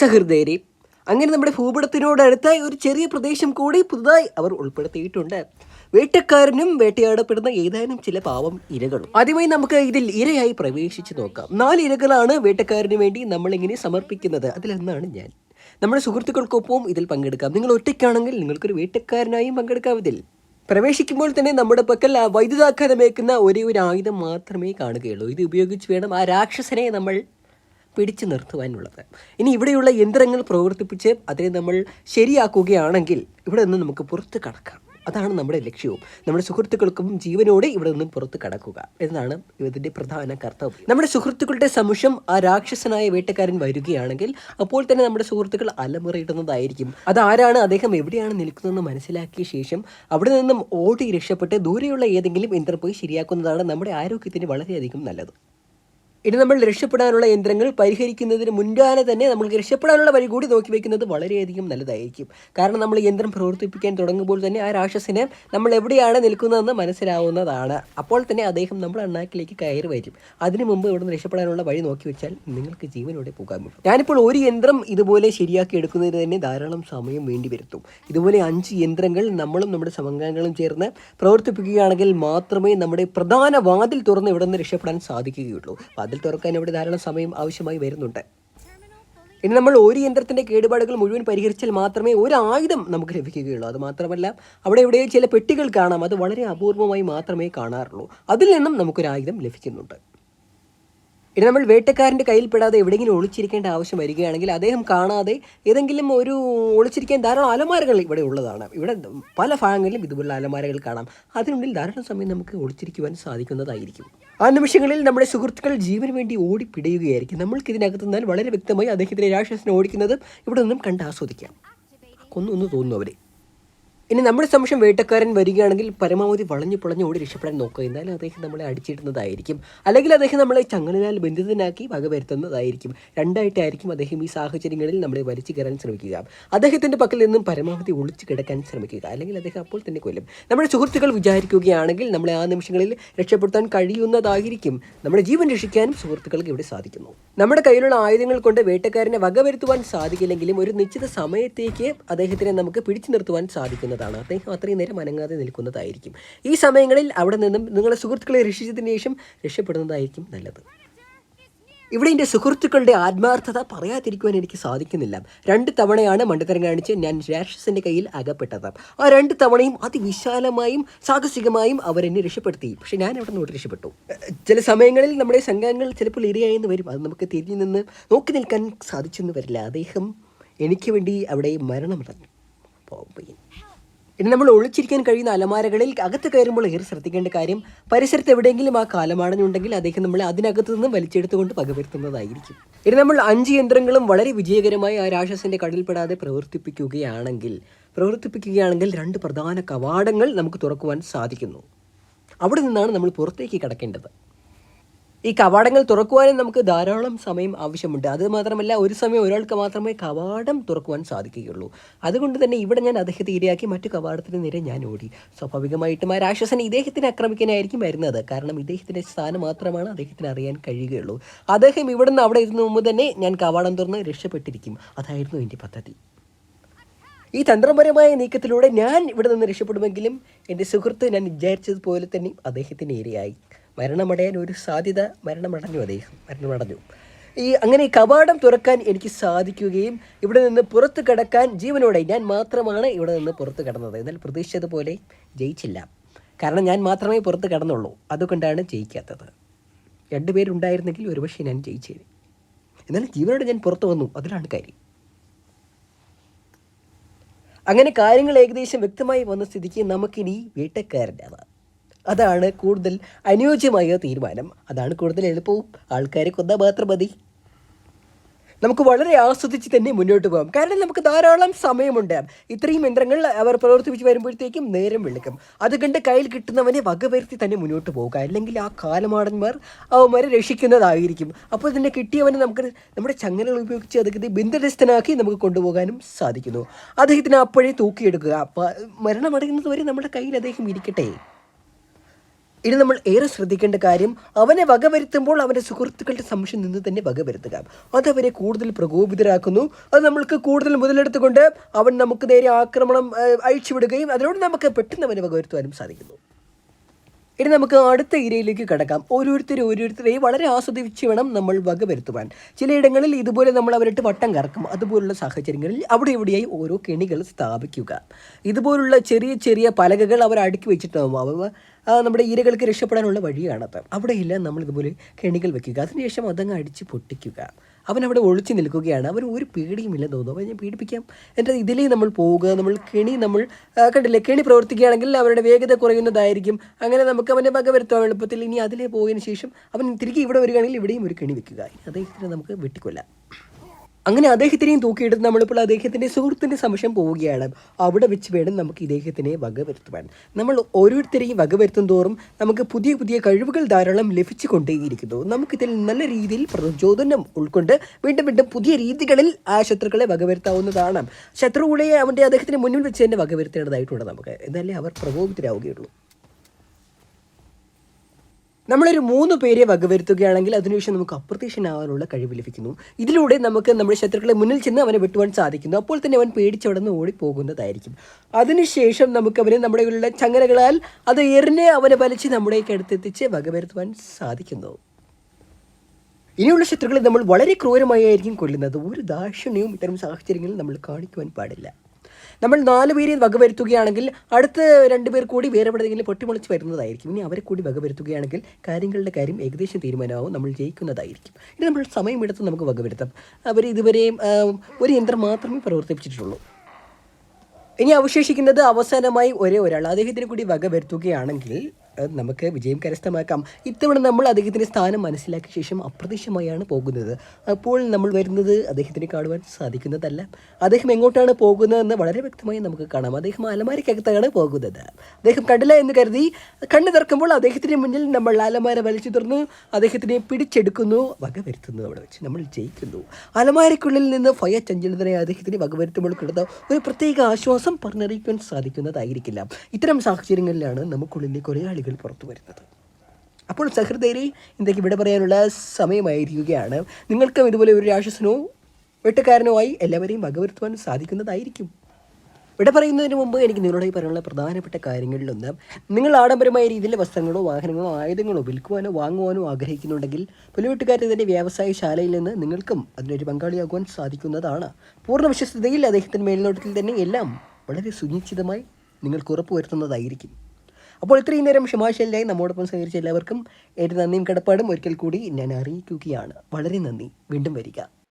സഹൃദയരെ. അങ്ങനെ നമ്മുടെ ഭൂപടത്തിനോടടുത്തായി ഒരു ചെറിയ പ്രദേശം കൂടി പുതുതായി അവർ ഉൾപ്പെടുത്തിയിട്ടുണ്ട്. വേട്ടക്കാരനും വേട്ടയാടപ്പെടുന്ന ഏതാനും ചില പാവം ഇരകളും. ആദ്യമായി നമുക്ക് ഇതിൽ ഇരയായി പ്രവേശിച്ചു നോക്കാം. നാല് ഇരകളാണ് വേട്ടക്കാരന് വേണ്ടി നമ്മളിങ്ങനെ സമർപ്പിക്കുന്നത്. അതിലൊന്നാണ് ഞാൻ. നമ്മുടെ സുഹൃത്തുക്കൾക്കൊപ്പവും ഇതിൽ പങ്കെടുക്കാം. നിങ്ങൾ ഒറ്റയ്ക്കാണെങ്കിൽ നിങ്ങൾക്കൊരു വേട്ടക്കാരനായും പങ്കെടുക്കാം ഇതിൽ. പ്രവേശിക്കുമ്പോൾ തന്നെ നമ്മുടെ പക്കൽ വൈദ്യുതാഘാതമേക്കുന്ന ഒരേ ഒരു ആയുധം മാത്രമേ കാണുകയുള്ളൂ. ഇത് ഉപയോഗിച്ച് വേണം ആ രാക്ഷസനെ നമ്മൾ പിടിച്ചു നിർത്തുവാനുള്ളത്. ഇനി ഇവിടെയുള്ള യന്ത്രങ്ങൾ പ്രവർത്തിപ്പിച്ച് അതിനെ നമ്മൾ ശരിയാക്കുകയാണെങ്കിൽ ഇവിടെ നിന്ന് നമുക്ക് പുറത്ത് കടക്കാം. അതാണ് നമ്മുടെ ലക്ഷ്യവും. നമ്മുടെ സുഹൃത്തുക്കൾക്കും ജീവനോടെ ഇവിടെ നിന്നും പുറത്ത് കടക്കുക എന്നാണ് ഇതിന്റെ പ്രധാന കർത്തവ്യം. നമ്മുടെ സുഹൃത്തുക്കളുടെ സമുഷം ആ രാക്ഷസനായ വേട്ടക്കാരൻ വരികയാണെങ്കിൽ അപ്പോൾ തന്നെ നമ്മുടെ സുഹൃത്തുക്കൾ അലമുറയിടുന്നതായിരിക്കും. അതാരാണ് അദ്ദേഹം എവിടെയാണ് നിൽക്കുന്നതെന്ന് മനസ്സിലാക്കിയ ശേഷം അവിടെ നിന്നും ഓടി രക്ഷപ്പെട്ട് ദൂരെയുള്ള ഏതെങ്കിലും യന്ത്രം പോയി ശരിയാക്കുന്നതാണ് നമ്മുടെ ആരോഗ്യത്തിന് വളരെയധികം നല്ലത്. ഇനി നമ്മൾ രക്ഷപ്പെടാനുള്ള യന്ത്രങ്ങൾ പരിഹരിക്കുന്നതിന് മുൻകാലം തന്നെ നമ്മൾക്ക് രക്ഷപ്പെടാനുള്ള വഴി കൂടി നോക്കി വെക്കുന്നത് വളരെയധികം നല്ലതായിരിക്കും. കാരണം നമ്മൾ യന്ത്രം പ്രവർത്തിപ്പിക്കാൻ തുടങ്ങുമ്പോൾ തന്നെ ആ രാക്ഷസിനെ നമ്മൾ എവിടെയാണ് നിൽക്കുന്നതെന്ന് മനസ്സിലാവുന്നതാണ്. അപ്പോൾ തന്നെ അദ്ദേഹം നമ്മുടെ അണ്ണാക്കിലേക്ക് കയറി വരും. അതിനു മുമ്പ് ഇവിടെ നിന്ന് രക്ഷപ്പെടാനുള്ള വഴി നോക്കി വെച്ചാൽ നിങ്ങൾക്ക് ജീവനോടെ പോകാൻ പറ്റും. ഞാനിപ്പോൾ ഒരു യന്ത്രം ഇതുപോലെ ശരിയാക്കി എടുക്കുന്നതിന് തന്നെ ധാരാളം സമയം വേണ്ടി വരുത്തും. ഇതുപോലെ അഞ്ച് യന്ത്രങ്ങൾ നമ്മളും നമ്മുടെ സമംഗങ്ങളും ചേർന്ന് പ്രവർത്തിപ്പിക്കുകയാണെങ്കിൽ മാത്രമേ നമ്മുടെ പ്രധാന വാതിൽ തുറന്ന് ഇവിടെ നിന്ന് രക്ഷപ്പെടാൻ സാധിക്കുകയുള്ളൂ. വാതിൽ തുറക്കാൻ ഇവിടെ ധാരാളം സമയം ആവശ്യമായി വരുന്നുണ്ട്. ഇനി നമ്മൾ ഒരു യന്ത്രത്തിന്റെ കേടുപാടുകൾ മുഴുവൻ പരിഹരിച്ചാൽ മാത്രമേ ഒരു ആയുധം നമുക്ക് ലഭിക്കുകയുള്ളൂ. അത് മാത്രമല്ല അവിടെ ഇവിടെ ചില പെട്ടികൾ കാണാം. അത് വളരെ അപൂർവമായി മാത്രമേ കാണാറുള്ളൂ. അതിൽ നിന്നും നമുക്കൊരു ആയുധം ലഭിക്കുന്നുണ്ട്. ഇനി നമ്മൾ വേട്ടക്കാരന്റെ കയ്യിൽപ്പെടാതെ എവിടെയെങ്കിലും ഒളിച്ചിരിക്കേണ്ട ആവശ്യം വരികയാണെങ്കിൽ അദ്ദേഹം കാണാതെ ഏതെങ്കിലും ഒരു ഒളിച്ചിരിക്കാൻ ധാരാളം അലമാരകൾ ഇവിടെ ഉള്ളതാണ്. ഇവിടെ പല ഭാഗങ്ങളിലും ഇതുപോലുള്ള അലമാരകൾ കാണാം. അതിനുള്ളിൽ ധാരാളം സമയം നമുക്ക് ഒളിച്ചിരിക്കുവാൻ സാധിക്കുന്നതായിരിക്കും. ആ നിമിഷങ്ങളിൽ നമ്മുടെ സുഹൃത്തുക്കൾ ജീവന് വേണ്ടി ഓടിപ്പിടയുകയായിരിക്കും. നമ്മൾക്ക് ഇതിനകത്ത് നിന്നാൽ വളരെ വ്യക്തമായി അദ്ദേഹത്തിന്റെ രാക്ഷസിനെ ഓടിക്കുന്നത് ഇവിടെ നിന്നും കണ്ട് ആസ്വദിക്കാം. കൊന്നു തോന്നുന്നു അവരെ. ഇനി നമ്മുടെ സംശയം വേട്ടക്കാരൻ വരികയാണെങ്കിൽ പരമാവധി വളഞ്ഞു പൊളഞ്ഞു ഓടി രക്ഷപ്പെടാൻ നോക്കുക. എന്നാലും അദ്ദേഹം നമ്മളെ അടിച്ചിടുന്നതായിരിക്കും. അല്ലെങ്കിൽ അദ്ദേഹം നമ്മളെ ചങ്ങലിനാൽ ബന്ധിതനാക്കി വകവരുത്തുന്നതായിരിക്കും രണ്ടായിട്ടായിരിക്കും അദ്ദേഹം ഈ സാഹചര്യങ്ങളിൽ നമ്മളെ വലിച്ചു കയറാൻ ശ്രമിക്കുക. അദ്ദേഹത്തിന്റെ പക്കൽ നിന്നും പരമാവധി ഒളിച്ചു കിടക്കാൻ ശ്രമിക്കുക. അല്ലെങ്കിൽ അദ്ദേഹം അപ്പോൾ തന്നെ കൊല്ലും. നമ്മുടെ സുഹൃത്തുക്കൾ വിചാരിക്കുകയാണെങ്കിൽ നമ്മളെ ആ നിമിഷങ്ങളിൽ രക്ഷപ്പെടുത്താൻ കഴിയുന്നതായിരിക്കും. നമ്മുടെ ജീവൻ രക്ഷിക്കാനും സുഹൃത്തുക്കൾക്ക് ഇവിടെ സാധിക്കുന്നു. നമ്മുടെ കയ്യിലുള്ള ആയുധങ്ങൾ കൊണ്ട് വേട്ടക്കാരനെ വകവരുത്തുവാൻ സാധിക്കില്ലെങ്കിലും ഒരു നിശ്ചിത സമയത്തേക്ക് അദ്ദേഹത്തിനെ നമുക്ക് പിടിച്ചു നിർത്തുവാൻ സാധിക്കുന്നതാണ് അദ്ദേഹം അത്രയും നേരം അനങ്ങാതെ നിൽക്കുന്നതായിരിക്കും. ഈ സമയങ്ങളിൽ അവിടെ നിന്നും നിങ്ങളുടെ സുഹൃത്തുക്കളെ രക്ഷിച്ചതിന് ശേഷം രക്ഷപ്പെടുന്നതായിരിക്കും നല്ലത്. ഇവിടെ എന്റെ സുഹൃത്തുക്കളുടെ ആത്മാർത്ഥത പറയാതിരിക്കുവാൻ എനിക്ക് സാധിക്കുന്നില്ല. രണ്ട് തവണയാണ് മണ്ടത്തരം കാണിച്ച് ഞാൻ രാക്ഷസന്റെ കയ്യിൽ അകപ്പെട്ടത്. ആ രണ്ട് തവണയും അതിവിശാലമായും സാഹസികമായും അവരെന്നെ രക്ഷപ്പെടുത്തി. പക്ഷെ ഞാൻ അവിടെ നിന്ന് രക്ഷപ്പെട്ടു. ചില സമയങ്ങളിൽ നമ്മുടെ സംഘങ്ങൾ ചിലപ്പോൾ ഇരയായെന്ന് വരും. അത് നമുക്ക് തിരിഞ്ഞു നിന്ന് നോക്കി നിൽക്കാൻ സാധിച്ചെന്ന് വരില്ല. അദ്ദേഹം എനിക്ക് വേണ്ടി അവിടെ മരണമടഞ്ഞു ഇനി നമ്മൾ ഒളിച്ചിരിക്കാൻ കഴിയുന്ന അലമാരകളിൽ അകത്ത് കയറുമ്പോൾ ഏറെ ശ്രദ്ധിക്കേണ്ട കാര്യം പരിസരത്ത് എവിടെയെങ്കിലും ആ കാലമാണെന്നുണ്ടെങ്കിൽ അദ്ദേഹം നമ്മളെ അതിനകത്ത് നിന്ന് വലിച്ചെടുത്തുകൊണ്ട് പകവരുത്തുന്നതായിരിക്കും ഇനി നമ്മൾ അഞ്ച് യന്ത്രങ്ങളും വളരെ വിജയകരമായി ആ രാക്ഷസിന്റെ കടൽപ്പെടാതെ പ്രവർത്തിപ്പിക്കുകയാണെങ്കിൽ പ്രവർത്തിപ്പിക്കുകയാണെങ്കിൽ രണ്ട് പ്രധാന കവാടങ്ങൾ നമുക്ക് തുറക്കുവാൻ സാധിക്കുന്നു. അവിടെ നിന്നാണ് നമ്മൾ പുറത്തേക്ക് കടക്കേണ്ടത്. ഈ കവാടങ്ങൾ തുറക്കുവാനും നമുക്ക് ധാരാളം സമയം ആവശ്യമുണ്ട്. അത് മാത്രമല്ല ഒരു സമയം ഒരാൾക്ക് മാത്രമേ കവാടം തുറക്കുവാൻ സാധിക്കുകയുള്ളൂ. അതുകൊണ്ട് തന്നെ ഇവിടെ ഞാൻ അദ്ദേഹത്തെ ഇരയാക്കി മറ്റു കവാടത്തിന് നേരെ ഞാൻ ഓടി. സ്വാഭാവികമായിട്ടും ആ രാക്ഷസൻ ഇദ്ദേഹത്തിനെ ആക്രമിക്കാനായിരിക്കും വരുന്നത്. കാരണം ഇദ്ദേഹത്തിന്റെ സ്ഥാനം മാത്രമാണ് അദ്ദേഹത്തിന് അറിയാൻ കഴിയുകയുള്ളൂ. അദ്ദേഹം ഇവിടെ നിന്ന് അവിടെ ഇരുന്ന് മുമ്പ് തന്നെ ഞാൻ കവാടം തുറന്ന് രക്ഷപ്പെട്ടിരിക്കും. അതായിരുന്നു എന്റെ പദ്ധതി. ഈ തന്ത്രപരമായ നീക്കത്തിലൂടെ ഞാൻ ഇവിടെ നിന്ന് രക്ഷപ്പെടുമെങ്കിലും എന്റെ സുഹൃത്ത് ഞാൻ വിചാരിച്ചതുപോലെ തന്നെ അദ്ദേഹത്തിന് ഇരയായി. മരണമടയാൻ ഒരു സാധ്യത മരണമടഞ്ഞു അദ്ദേഹം മരണമടഞ്ഞു. ഈ അങ്ങനെ കവാടം തുറക്കാൻ എനിക്ക് സാധിക്കുകയും ഇവിടെ നിന്ന് പുറത്ത് കടക്കാൻ ജീവനോടെ ഞാൻ മാത്രമാണ് ഇവിടെ നിന്ന് പുറത്ത് കടന്നത്. എന്നാൽ പ്രതീക്ഷിച്ചതുപോലെ ജയിച്ചില്ല. കാരണം ഞാൻ മാത്രമേ പുറത്ത് കടന്നുള്ളൂ. അതുകൊണ്ടാണ് ജയിക്കാത്തത്. രണ്ടുപേരുണ്ടായിരുന്നെങ്കിൽ ഒരുപക്ഷെ ഞാൻ ജയിച്ചേനെ എന്നാൽ ജീവനോടെ ഞാൻ പുറത്തു വന്നു. അതിലാണ് കാര്യം. അങ്ങനെ കാര്യങ്ങൾ ഏകദേശം വ്യക്തമായി വന്ന സ്ഥിതിക്ക് നമുക്കിനി വേട്ടക്കാരനാവാം അതാണ് കൂടുതൽ അനുയോജ്യമായ തീരുമാനം. അതാണ് കൂടുതൽ എളുപ്പവും. ആൾക്കാരെ കൊന്നാൽ മാത്രം മതി. നമുക്ക് വളരെ ആസ്വദിച്ച് തന്നെ മുന്നോട്ട് പോകാം. കാരണം നമുക്ക് ധാരാളം സമയമുണ്ട്. ഇത്രയും യന്ത്രങ്ങൾ അവർ പ്രവർത്തിപ്പിച്ച് വരുമ്പോഴത്തേക്കും നേരം വെളുക്കും. അതുകൊണ്ട് കയ്യിൽ കിട്ടുന്നവനെ വകവരുത്തി തന്നെ മുന്നോട്ട് പോകുക അല്ലെങ്കിൽ ആ കാലമാടന്മാർ അവന്മാരെ രക്ഷിക്കുന്നതായിരിക്കും. അപ്പോൾ തന്നെ കിട്ടിയവനെ നമുക്ക് നമ്മുടെ ചങ്ങലകൾ ഉപയോഗിച്ച് അദ്ദേഹത്തെ ബന്ധനസ്ഥനാക്കി നമുക്ക് കൊണ്ടുപോകാനും സാധിക്കുന്നു. അദ്ദേഹത്തിന് അപ്പോഴേ തൂക്കിയെടുക്കുക. മരണമടയുന്നത് വരെ നമ്മുടെ കയ്യിൽ അദ്ദേഹം ഇരിക്കട്ടെ. ഇനി നമ്മൾ ഏറെ ശ്രദ്ധിക്കേണ്ട കാര്യം അവനെ വകവരുത്തുമ്പോൾ അവന്റെ സുഹൃത്തുക്കളുടെ സംശയം നിന്ന് തന്നെ വകവരുത്തുക അത് അവരെ കൂടുതൽ പ്രകോപിതരാക്കുന്നു. അത് നമ്മൾക്ക് കൂടുതൽ മുതലെടുത്തുകൊണ്ട് അവൻ നമുക്ക് നേരെ ആക്രമണം അഴിച്ചുവിടുകയും അതിനോട് നമുക്ക് പെട്ടെന്ന് അവനെ വകവരുത്തുവാനും സാധിക്കുന്നു. ഇനി നമുക്ക് അടുത്ത ഇരയിലേക്ക് കടക്കാം. ഓരോരുത്തരും ഓരോരുത്തരെയും വളരെ ആസ്വദിച്ച് വേണം നമ്മൾ വകവരുത്തുവാൻ ചിലയിടങ്ങളിൽ ഇതുപോലെ നമ്മൾ അവരിട്ട് വട്ടം കറക്കും. അതുപോലുള്ള സാഹചര്യങ്ങളിൽ അവിടെ ഇവിടെയായി ഓരോ കെണികൾ സ്ഥാപിക്കുക. ഇതുപോലുള്ള ചെറിയ ചെറിയ പലകകൾ അവർ അടുക്കി വെച്ചിട്ടാവും. അവ നമ്മുടെ ഇരകൾക്ക് രക്ഷപ്പെടാനുള്ള വഴിയാണത്. അവിടെയെല്ലാം നമ്മൾ ഇതുപോലെ കെണികൾ വെക്കുക. അതിനുശേഷം അതങ്ങ് അടിച്ച് പൊട്ടിക്കുക. അവൻ അവിടെ ഒളിച്ചു നിൽക്കുകയാണ്. അവൻ ഒരു പേടിയുമില്ല തോന്നുന്നു. ഞാൻ പീഡിപ്പിക്കാം. എന്റെ ഇതിലേ നമ്മൾ പോവുക നമ്മൾ കെണി നമ്മൾ കണ്ടില്ലേ? കെണി പ്രവർത്തിക്കുകയാണെങ്കിൽ അവരുടെ വേഗത കുറയുന്നതായിരിക്കും. അങ്ങനെ നമുക്ക് അവനെ വകവരുത്താം എളുപ്പത്തിൽ. ഇനി അതിലേ പോയതിനു ശേഷം അവൻ തിരികെ ഇവിടെ വരികയാണെങ്കിൽ ഇവിടെയും ഒരു കെണി വെക്കുക. അതേ നമുക്ക് വെട്ടിക്കൊല്ലാം. അങ്ങനെ അദ്ദേഹത്തിനെയും തൂക്കിയിടുന്ന നമ്മളിപ്പോൾ അദ്ദേഹത്തിന്റെ സുഹൃത്തിന്റെ സംശയം പോവുകയാണ്. അവിടെ വെച്ച് വേണം നമുക്ക് ഇദ്ദേഹത്തിനെ വകവരുത്തുവാൻ. നമ്മൾ ഓരോരുത്തരെയും വകവരുത്തും തോറും നമുക്ക് പുതിയ പുതിയ കഴിവുകൾ ധാരാളം ലഭിച്ചു കൊണ്ടേയിരിക്കുന്നു നമുക്കിതിൽ നല്ല രീതിയിൽ പ്രചോദനം ഉൾക്കൊണ്ട് വീണ്ടും വീണ്ടും പുതിയ രീതികളിൽ ആ ശത്രുക്കളെ വകവരുത്താവുന്നതാണ്. ശത്രുക്കളെ അവന്റെ അദ്ദേഹത്തിന് മുന്നിൽ വെച്ച് തന്നെ വകവരുത്തേണ്ടതായിട്ടുണ്ട് നമുക്ക്. എന്നാലേ അവർ പ്രകോപിതരാവുകയുള്ളൂ. നമ്മളൊരു മൂന്ന് പേരെ വകവരുത്തുകയാണെങ്കിൽ അതിനുശേഷം നമുക്ക് അപ്രത്യക്ഷനാവാനുള്ള കഴിവ് ലഭിക്കുന്നു. ഇതിലൂടെ നമുക്ക് നമ്മുടെ ശത്രുക്കളെ മുന്നിൽ ചെന്ന് അവനെ വെട്ടുവാൻ സാധിക്കുന്നു. അപ്പോൾ തന്നെ അവൻ പേടിച്ചവിടെ നിന്ന് ഓടിപ്പോകുന്നതായിരിക്കും. അതിനുശേഷം നമുക്ക് അവനെ നമ്മുടെ ഉള്ള ചങ്ങലകളാൽ അത് എറിഞ്ഞ് അവനെ വലിച്ച് നമ്മുടേക്ക് അടുത്തെത്തിച്ച് വകവരുത്തുവാൻ സാധിക്കുന്നു. ഇനിയുള്ള ശത്രുക്കളെ നമ്മൾ വളരെ ക്രൂരമായിരിക്കും കൊല്ലുന്നത്. ഒരു ദാക്ഷിണ്യവും ഇത്തരം സാഹചര്യങ്ങളിൽ നമ്മൾ കാണിക്കുവാൻ പാടില്ല. നമ്മൾ നാല് പേര് വകവരുത്തുകയാണെങ്കിൽ അടുത്ത രണ്ട് പേർ കൂടി വേറെ എവിടെയെങ്കിലും പൊട്ടിമുളച്ച് വരുന്നതായിരിക്കും. ഇനി അവരെ കൂടി വകവരുത്തുകയാണെങ്കിൽ കാര്യങ്ങളുടെ കാര്യം ഏകദേശം തീരുമാനമാവും. നമ്മൾ ജയിക്കുന്നതായിരിക്കും. ഇനി നമ്മൾ സമയമെടുത്ത് നമുക്ക് വകവരുത്താം അവർ ഇതുവരെയും ഒരു യന്ത്രം മാത്രമേ പ്രവർത്തിപ്പിച്ചിട്ടുള്ളൂ. ഇനി അവശേഷിക്കുന്നത് അവസാനമായി ഒരേ ഒരാൾ. അദ്ദേഹത്തിന് കൂടി വക വരുത്തുകയാണെങ്കിൽ നമുക്ക് വിജയം കരസ്ഥമാക്കാം. ഇത്തവണ നമ്മൾ അദ്ദേഹത്തിന്റെ സ്ഥാനം മനസ്സിലാക്കിയ ശേഷം അപ്രതീക്ഷമായാണ് പോകുന്നത്. അപ്പോൾ നമ്മൾ വരുന്നത് അദ്ദേഹത്തിന് കാണുവാൻ സാധിക്കുന്നതല്ല. അദ്ദേഹം എങ്ങോട്ടാണ് പോകുന്നതെന്ന് വളരെ വ്യക്തമായി നമുക്ക് കാണാം. അദ്ദേഹം അലമാരയ്ക്കകത്താണ് പോകുന്നത്. അദ്ദേഹം കണ്ടില്ല എന്ന് കരുതി കണ്ണു തുറക്കുമ്പോൾ അദ്ദേഹത്തിന് മുന്നിൽ നമ്മൾ അലമാര വലിച്ചു തുറന്നു. അദ്ദേഹത്തിനെ പിടിച്ചെടുക്കുന്നു. വക വരുത്തുന്നു അവിടെ വെച്ച്. നമ്മൾ ജയിക്കുന്നു. അലമാരയ്ക്കുള്ളിൽ നിന്ന് ഫയ ചഞ്ചലിതനെ അദ്ദേഹത്തിന് വകവരുത്തുമ്പോൾ കിട്ടുന്ന ഒരു പ്രത്യേക ആശ്വാസം പറഞ്ഞറിയിക്കാൻ സാധിക്കുന്നതായിരിക്കില്ല. ഇത്തരം സാഹചര്യങ്ങളിലാണ് നമുക്കുള്ളിലെ കുറേ പുറത്തു വരുന്നത്. അപ്പോൾ സഹൃദയരെ ഇന്ത്യയ്ക്ക് ഇവിടെ പറയാനുള്ള സമയമായിരിക്കുകയാണ്. നിങ്ങൾക്കും ഇതുപോലെ ഒരു രാക്ഷസനോ വെട്ടുകാരനോ ആയി എല്ലാവരെയും വകവരുത്തുവാൻ സാധിക്കുന്നതായിരിക്കും. ഇവിടെ പറയുന്നതിന് മുമ്പ് എനിക്ക് നിങ്ങളോട് പറയാനുള്ള പ്രധാനപ്പെട്ട കാര്യങ്ങളിലൊന്ന് നിങ്ങൾ ആഡംബരമായ രീതിയിലെ വസ്ത്രങ്ങളോ വാഹനങ്ങളോ ആയുധങ്ങളോ വിൽക്കുവാനോ വാങ്ങുവാനോ ആഗ്രഹിക്കുന്നുണ്ടെങ്കിൽ പുലിവെട്ടുകാരൻ തന്നെ വ്യവസായ ശാലയിൽ നിന്ന് നിങ്ങൾക്കും അതിനൊരു പങ്കാളിയാകുവാൻ സാധിക്കുന്നതാണ്. പൂർണ വിശ്വസ്തയിൽ അദ്ദേഹത്തിന്റെ മേൽനോട്ടത്തിൽ തന്നെ എല്ലാം വളരെ സുനിശ്ചിതമായി നിങ്ങൾക്ക് ഉറപ്പുവരുത്തുന്നതായിരിക്കും. അപ്പോൾ ഇത്രയും നേരം ക്ഷമാശല്ലായി നമ്മോടൊപ്പം സഹകരിച്ച എല്ലാവർക്കും ഏറ്റവും നന്ദിയും കടപ്പാടും. ഒരിക്കൽ കൂടി ഞാൻ അറിയിക്കുകയാണ്. വളരെ നന്ദി. വീണ്ടും വരിക.